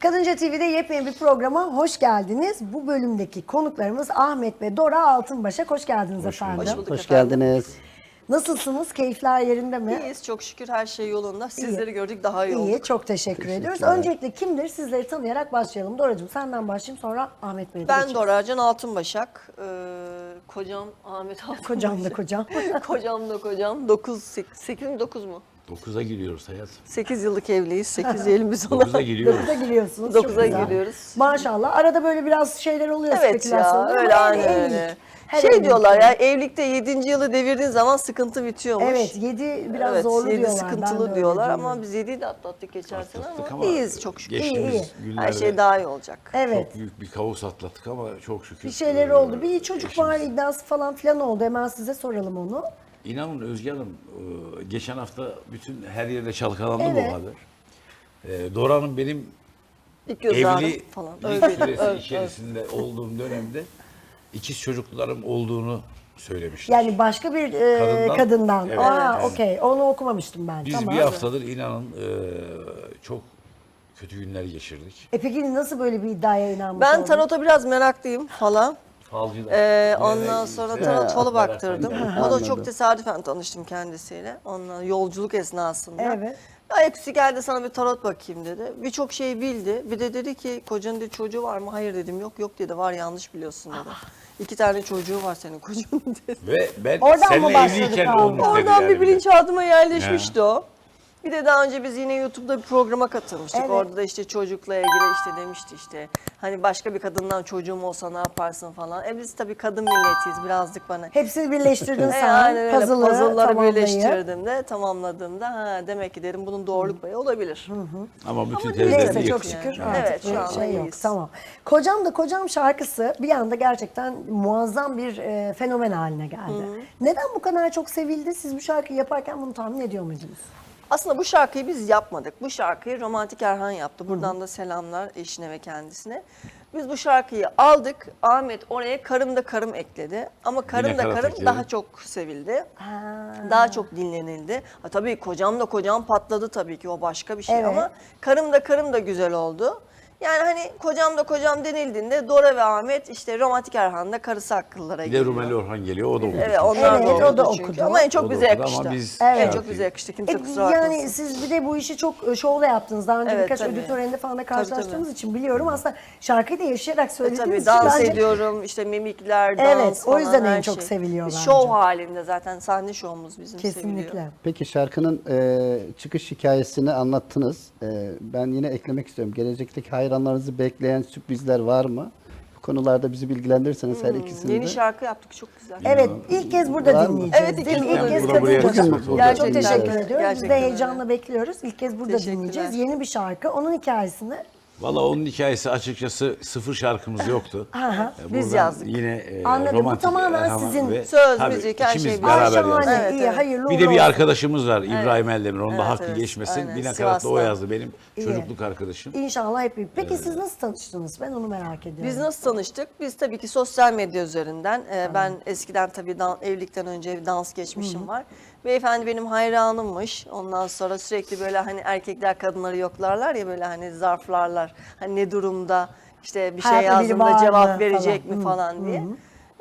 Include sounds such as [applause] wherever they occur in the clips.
Kadınca TV'de yepyeni bir programa hoş geldiniz. Bu bölümdeki konuklarımız Ahmet ve Dora Altınbaşak. Hoş geldiniz efendim. Hoş bulduk Hoş efendim. geldiniz. Nasılsınız? Keyifler yerinde mi? İyiyiz çok şükür her şey yolunda. Sizleri gördük daha iyi, İyi, olduk. çok teşekkür ediyoruz. Teşekkürler. Öncelikle kimdir? Sizleri tanıyarak başlayalım. Doracığım senden başlayayım sonra Ahmet Bey'e Ben geçelim. Dora Can Altınbaşak. Ee, kocam Ahmet [laughs] Altınbaşak. [laughs] Kocam da kocam. kocam da kocam. 9, 8, mi 9 mu? 9'a giriyoruz hayat. 8 yıllık evliyiz. 8 diyelim biz ona. 9'a giriyoruz. Dokuza giriyorsunuz. çok Dokuza güzel. giriyoruz. Maşallah. Arada böyle biraz şeyler oluyor Evet ya spekülasyonlar öyle ama aynen evlilik. öyle. Her Şey diyorlar öyle. ya evlilikte 7. yılı devirdiğin zaman sıkıntı bitiyormuş. Evet 7 biraz evet, zorlu yedi diyorlar. Ben de sıkıntılı öyle diyorlar diyorum. ama biz 7'yi de atlattık geçen sene Atlattık ama, ama iyiyiz çok şükür. İyi, iyi. Her şey daha iyi olacak. Evet. çok büyük bir kaos atlattık ama çok şükür. Bir şeyler e, oldu. Bir çocuk var iddiası falan filan oldu. Hemen size soralım onu. İnanın Özge Hanım, e, geçen hafta bütün her yerde çalkalandı Evet. bu haber. E, Dora'nın benim evli falan. Öyle. içerisinde olduğum dönemde ikiz çocuklarım olduğunu söylemişler. Yani başka bir e, kadından. Kadından. Evet. Aa, Evet. okey. Onu okumamıştım ben. Biz tamam. bir haftadır inanın e, çok kötü günler geçirdik. E peki nasıl böyle bir iddiaya inanmış Ben oldun? tarota biraz meraklıyım falan. Falcılar. Ee, ondan de- sonra He, tarot falı merak baktırdım. O da çok tesadüfen tanıştım kendisiyle. Onunla yolculuk esnasında. Evet. Ayaküstü geldi sana bir tarot bakayım dedi. Birçok şey bildi. Bir de dedi ki kocanın dedi çocuğu var mı? Hayır dedim yok yok dedi var yanlış biliyorsun dedi. İki tane çocuğu var senin kocanın dedi. Ve ben Oradan mı seninle başladık evliyken abi? olmuş dedi Oradan yani bir bilinçaltıma yerleşmişti Ya. o. Bir de daha önce biz yine YouTube'da bir programa katılmıştık. Evet. Orada da işte çocukla ilgili işte demişti işte hani başka bir kadından çocuğum olsa ne yaparsın falan. E biz tabii kadın milletiyiz birazcık bana. Hepsini birleştirdin [laughs] E, sen. aynen öyle. Puzzle'ı Puzzle'ları birleştirdim de tamamladığımda ha demek ki derim bunun doğruluk payı olabilir. Ama bütün Ama tezleri Neyse çok şükür yani. artık Evet, şu anda şey yok. Tamam. Kocam da Kocam şarkısı bir anda gerçekten muazzam bir e, fenomen haline geldi. Neden bu kadar çok sevildi? Siz bu şarkıyı yaparken bunu tahmin ediyor muydunuz? Aslında bu şarkıyı biz yapmadık. Bu şarkıyı Romantik Erhan yaptı. Buradan da selamlar eşine ve kendisine. Biz bu şarkıyı aldık. Ahmet oraya karım da karım ekledi. Ama karım da karat karım ekledi. daha çok sevildi. Daha çok dinlenildi. Ha, tabii kocam da kocam patladı tabii ki o başka bir şey Evet. ama karım da karım da güzel oldu. Yani hani kocam da kocam denildiğinde Dora ve Ahmet işte Romantik Erhan'da karısı akıllara Bir de geliyor. Rumeli Orhan geliyor, o da okudu. Evet onlar Evet, da o da çünkü. okudu. Ama en çok O da bize okudu ama yakıştı. biz En Evet. çok bize yakıştı. Kimse E, kusura bakmasın. yani siz bir de bu işi çok e, şovla yaptınız. Daha önce Evet, birkaç tabii. ödül töreninde falan da karşılaştığımız tabii. için biliyorum. Aslında şarkıyı da yaşayarak E söylediğiniz tabii için dans bence ediyorum, işte mimikler, dans Evet, o falan yüzden en her çok şey. seviliyor bence. Şov halinde zaten sahne şovumuz bizim kesinlikle. seviliyor. Peki şarkının e, çıkış hikayesini anlattınız. E, ben yine eklemek istiyorum. Gelecekteki hayranlarınızı bekleyen sürprizler var mı? Bu konularda bizi bilgilendirirseniz her ikisini Yeni de. şarkı yaptık çok güzel. Evet, ilk kez burada Var mı? dinleyeceğiz. Evet, ilk değil mi? kez İlk burada. kez Burada buraya katılacağız. Çok oldu. Çok Gerçekten teşekkür ediyoruz. Biz de Gerçekten heyecanla bekliyoruz. İlk kez burada Teşekkürler. dinleyeceğiz. Yeni bir şarkı. Onun hikayesini Valla onun hikayesi açıkçası sıfır şarkımız yoktu. Aha, Ee, biz buradan yazdık. Yine e, Anladım. Bu romantik tamamen Erhan sizin ve- söz, Tabii, müzik, her ikimiz şey beraber Ay şahane, yazdık. Evet, iyi, evet. hayırlı Bir uğurlu de bir olsun. arkadaşımız var İbrahim Eldemir. Onun da Evet, hakkı evet. geçmesin. Aynen, Bir nakaratla o yazdı benim İyi. çocukluk arkadaşım. İnşallah hep iyi. Peki siz nasıl tanıştınız? Ben onu merak ediyorum. Biz nasıl tanıştık? Biz tabii ki sosyal medya üzerinden. Ee, ben eskiden tabii dan- evlilikten önce bir dans geçmişim var. Beyefendi benim hayranımmış. Ondan sonra sürekli böyle hani erkekler kadınları yoklarlar ya böyle hani zarflarlar. Hani ne durumda işte bir şey biri yazdığımda mı cevap verecek falan. mi Hı, falan diye.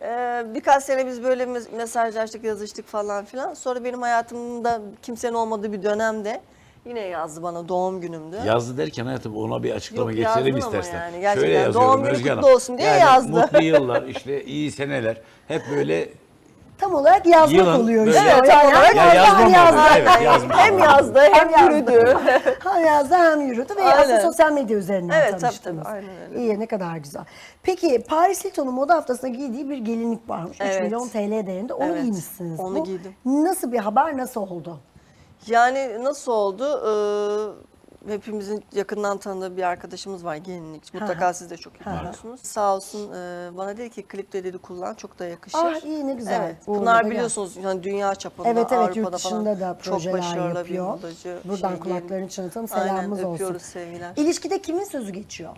Ee, birkaç sene biz böyle mes- mesajlaştık, yazıştık falan filan. Sonra benim hayatımda kimsenin olmadığı bir dönemde yine yazdı bana doğum günümde. Yazdı derken hayatım ona bir açıklama Yok, getirelim yazdın ama istersen. yani, gerçekten yazıyorum doğum günü Özge kutlu Hanım. olsun diye yazdı. Mutlu yıllar, [laughs] işte iyi seneler. Hep böyle Tam olarak yazmak Yılın oluyor böyle- işte. Evet, tam olarak hem ya yazdı, yazmam hem yazdı. lazım. Evet, hem yazdı hem yürüdü. [laughs] Hem yazdı hem yürüdü ve aslında Aynen. sosyal medya üzerinden Evet, tabii, tanıştınız. tabii, aynen öyle. İyi ne kadar güzel. Peki Paris Hilton'un moda haftasında giydiği bir gelinlik varmış. 3 Evet. milyon TL değerinde. Onu Evet, giymişsiniz. onu Bu giydim. Nasıl bir haber, nasıl oldu? Yani nasıl oldu? Ee, hepimizin yakından tanıdığı bir arkadaşımız var gelinlik. Mutlaka siz de çok iyi biliyorsunuz. Sağ olsun e, bana dedi ki klipte dedi kullan çok da yakışır. Ah, iyi, ne güzel. Evet. Uğurlu da Bunlar gel. biliyorsunuz yani dünya çapında Evet evet Avrupa'da yurt dışında falan da çok projeler başarılı yapıyor. bir modacı. Buradan şey, kulaklarını çınlatalım Aynen, selamımız olsun. öpüyoruz sevgiler. İlişkide kimin sözü geçiyor?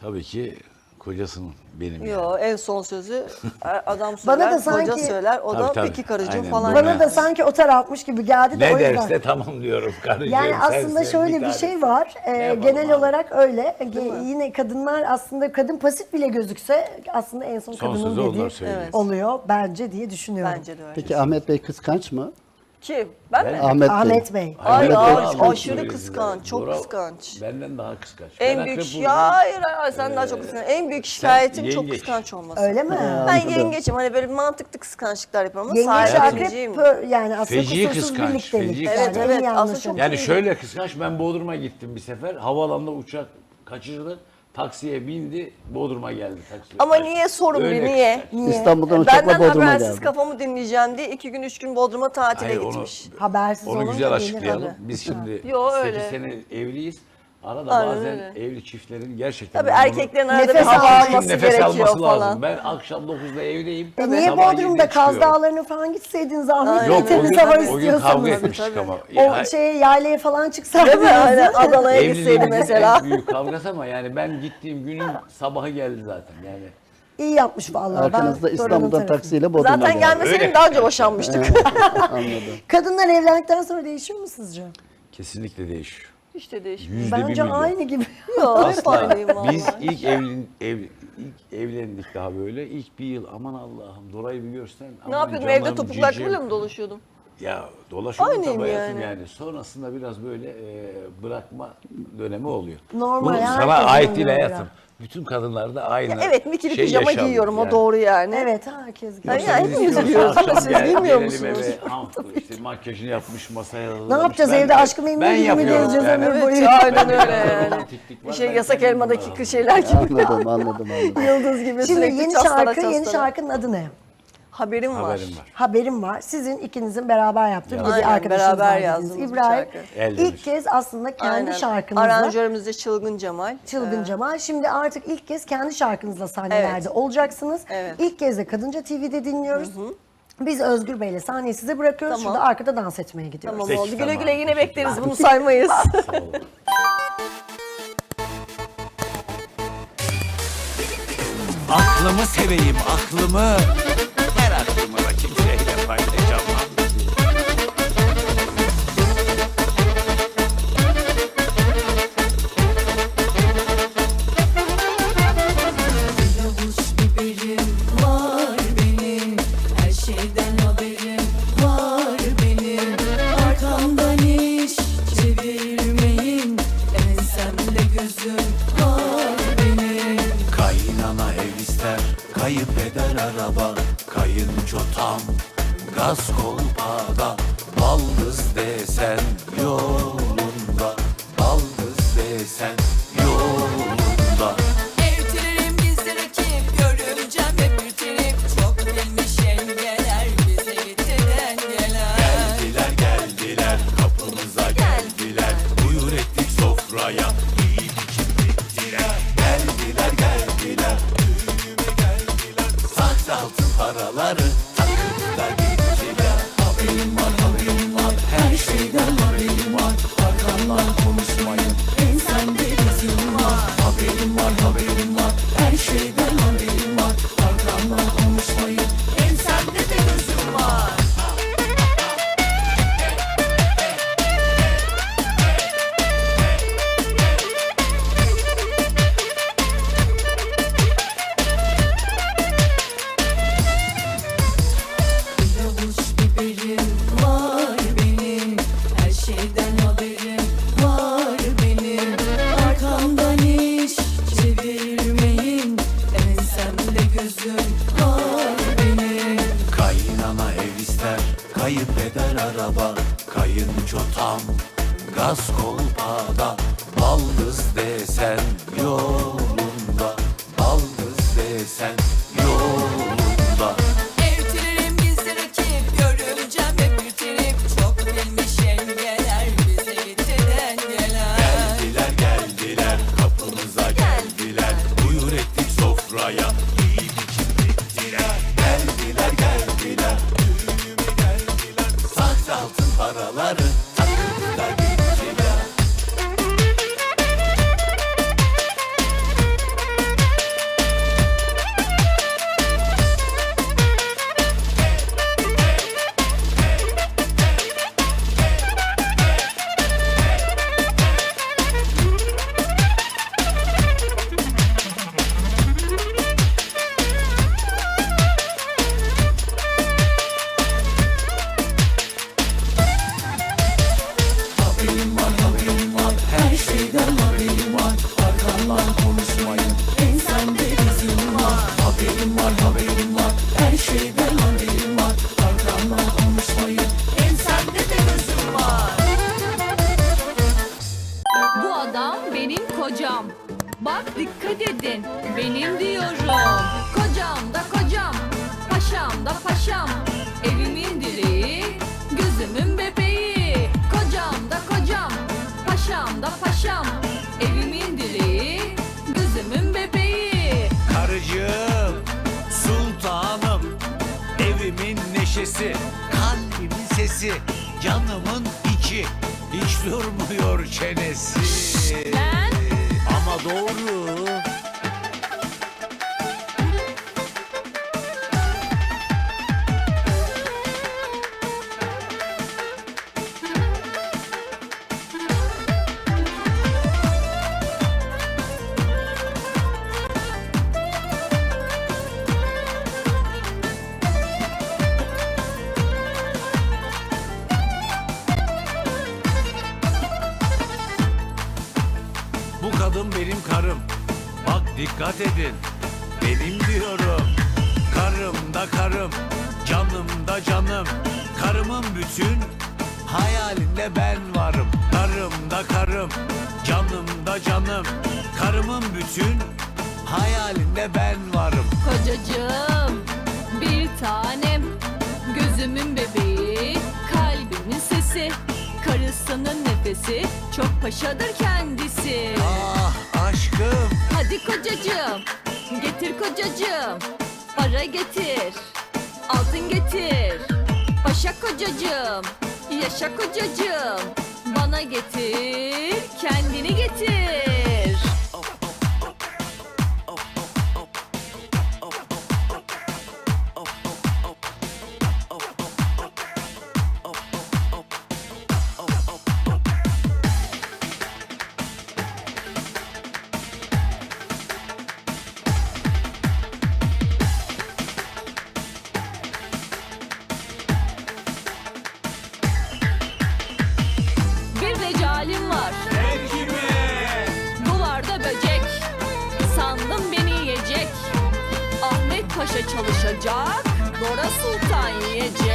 tabii ki kocasının benim. yani. Yo en son sözü e, adam Bana söyler, da sanki- koca söyler. O da Tabii, tabii. peki karıcığım Aynen, falan. Bana da sanki o tarafmış gibi geldi de Ne o yüzden. derse tamam diyorum karıcığım. Yani aslında sensin, şöyle bir tane. şey var. Ee, yapalım genel abi? olarak öyle. Ge- Yine kadınlar aslında kadın pasif bile gözükse aslında en son, Son kadının sözü onlar dediği söylüyor. Oluyor bence diye düşünüyorum. Bence de öyle. Peki Ahmet Bey kıskanç mı? Kim? Ben, mi? Ahmet, Ahmet Bey. Ay, Ahmet ay, Bey aşırı kıskanç. çok Bravo. kıskanç. Benden daha kıskanç. En Ben büyük akrep ya hayır hayır sen daha çok kıskanç. En büyük şikayetim çok yengeç. kıskanç olması. Öyle mi? Ben Anladım. yengeçim hani böyle mantıklı kıskançlıklar yapıyorum ama Yengeç sahibiciyim. akrep pö- yani aslında Feci kusursuz kıskanç, birliktelik. feci yani. kıskanç. En Evet, aslında çok Yani şöyle kıskanç ben Bodrum'a gittim bir sefer. Havaalanında uçak kaçırdı. Taksiye bindi. Bodrum'a geldi taksi. Ama niye sorun Öyle bir niye? Niye? İstanbul'dan uçakla Benden Bodrum'a habersiz kafamı dinleyeceğim diye iki gün üç gün Bodrum'a tatile Hayır, onu- gitmiş. Habersiz Onu olunca güzel gelir açıklayalım. Biz şimdi Yo, 8 öyle. sene evliyiz. Arada Aynen bazen öyle. evli çiftlerin gerçekten... Tabii erkeklerin arada bir Nefes hava alması alması nefes gerekiyor alması falan. lazım. Ben akşam 9'da evdeyim. E niye Sabah Bodrum'da 7'de Kaz çıkıyorum. Dağları'na falan gitseydin zahmet Aynen. Yok temiz o gün, hava o gün kavga istiyorsanız. etmiştik ama. O Ya- şeye yaylaya falan. Değil mi? Aynen Adana'ya gitseydi Evliliğimizin mesela. en büyük kavgası ama yani ben gittiğim günün sabahı geldi zaten yani. İyi yapmış vallahi. Arkanızda Ben İstanbul'dan Dora'nın taksiyle Bodrum'a Zaten geldi. gelmeseydim Öyle. daha önce boşanmıştık. [laughs] Anladım. Kadınlar evlendikten sonra değişir mi sizce? Kesinlikle değişiyor. İşte değişmiyor. Yüzde bir Bence milyon. aynı gibi. [laughs] Yok hep Asla. aynıyım vallahi. Biz ilk evlen ev ilk evlendik daha böyle. İlk bir yıl aman Allah'ım Dora'yı bir görsen. Ne aman yapıyordum evde ayakkabıyla cicim. mı dolaşıyordum? Ya tabii hayatım yani. yani. Sonrasında biraz böyle e, bırakma dönemi oluyor. Normal, Bunu herkesin sana ait değil hayatım. biraz. Bütün kadınlarda aynı Ya evet mikili şey pijama yaşandı giyiyorum o yani. doğru yani. evet herkes Yoksa yani hepimiz istiyorsa biliyoruz ama siz bilmiyor musunuz? eve, [laughs] ham, işte makyajını yapmış masaya Ne yapacağız Ben evde de- aşkı memnun ben gibi mi yapıyorum gezeceğiz yani. ömür Evet boyu? aynen öyle yani. Bir şey yasak elmadaki şeyler gibi. Anladım, anladım, anladım. [laughs] Yıldız gibi Şimdi yeni şarkı, yeni şarkının adı ne? Haberim var. Haberim var. Haberim var. Sizin ikinizin beraber yaptığı bir Aynen, arkadaşınız beraber var dediniz. yazdığımız bir İbrahim şarkı. İlk kez aslında kendi Aynen. şarkınızla Aranjörümüz de Çılgın Cemal. Çılgın Cemal. Şimdi artık ilk kez kendi şarkınızla sahnelerde Evet. olacaksınız. Evet. İlk kez de Kadınca TV'de dinliyoruz. Biz Özgür Bey'le sahneyi size bırakıyoruz. Tamam. Şurada arkada dans etmeye gidiyoruz. Tamam Peki, oldu. Güle tamam. güle yine bekleriz bunu saymayız. Sağ [laughs] olun. Aklımı seveyim aklımı Bye. Gaz kolpada Baldız desen yolunda Baldız desen yolunda. Evtirelim gizli rakip Görümcem hep bir trip Çok bilmiş yengeler Bize gittiren gelen Geldiler geldiler kapımıza geldiler. Buyur ettik sofraya iyi biçim bittiler Geldiler geldiler düğünüme geldiler. Sahte altın paraları kayıp eder araba Kayınço tam, gaz kolpada Baldız desen yolunda. Baldız desen yolunda. Evtirelim gizli rakip Görümcem hep Çok bilmiş yengeler Bize gittiren gelen. Geldiler geldiler, kapımıza geldiler. Buyur ettik sofraya, Dikkat edin. Benim diyorum. Kocam da kocam. Paşam da paşam. Evimin direği. Gözümün bebeği. Kocam da kocam. Paşam da paşam. Evimin direği. Gözümün bebeği. Karıcığım. Sultanım. Evimin neşesi. Kalbimin sesi. Canımın içi. Hiç durmuyor çenesi. Doğru bütün hayalinde ben varım. Karım da karım. Canım da canım. Karımın bütün hayalinde ben varım. kocacığım bir tanem Gözümün bebeği kalbimin sesi Karısının nefesi çok paşadır kendisi Ah aşkım. Hadi kocacığım getir kocacığım Para getir altın getir Paşa kocacığım yaşa kocacığım. Bana getir kendini getir çalışacak. Dora Sultan yiyecek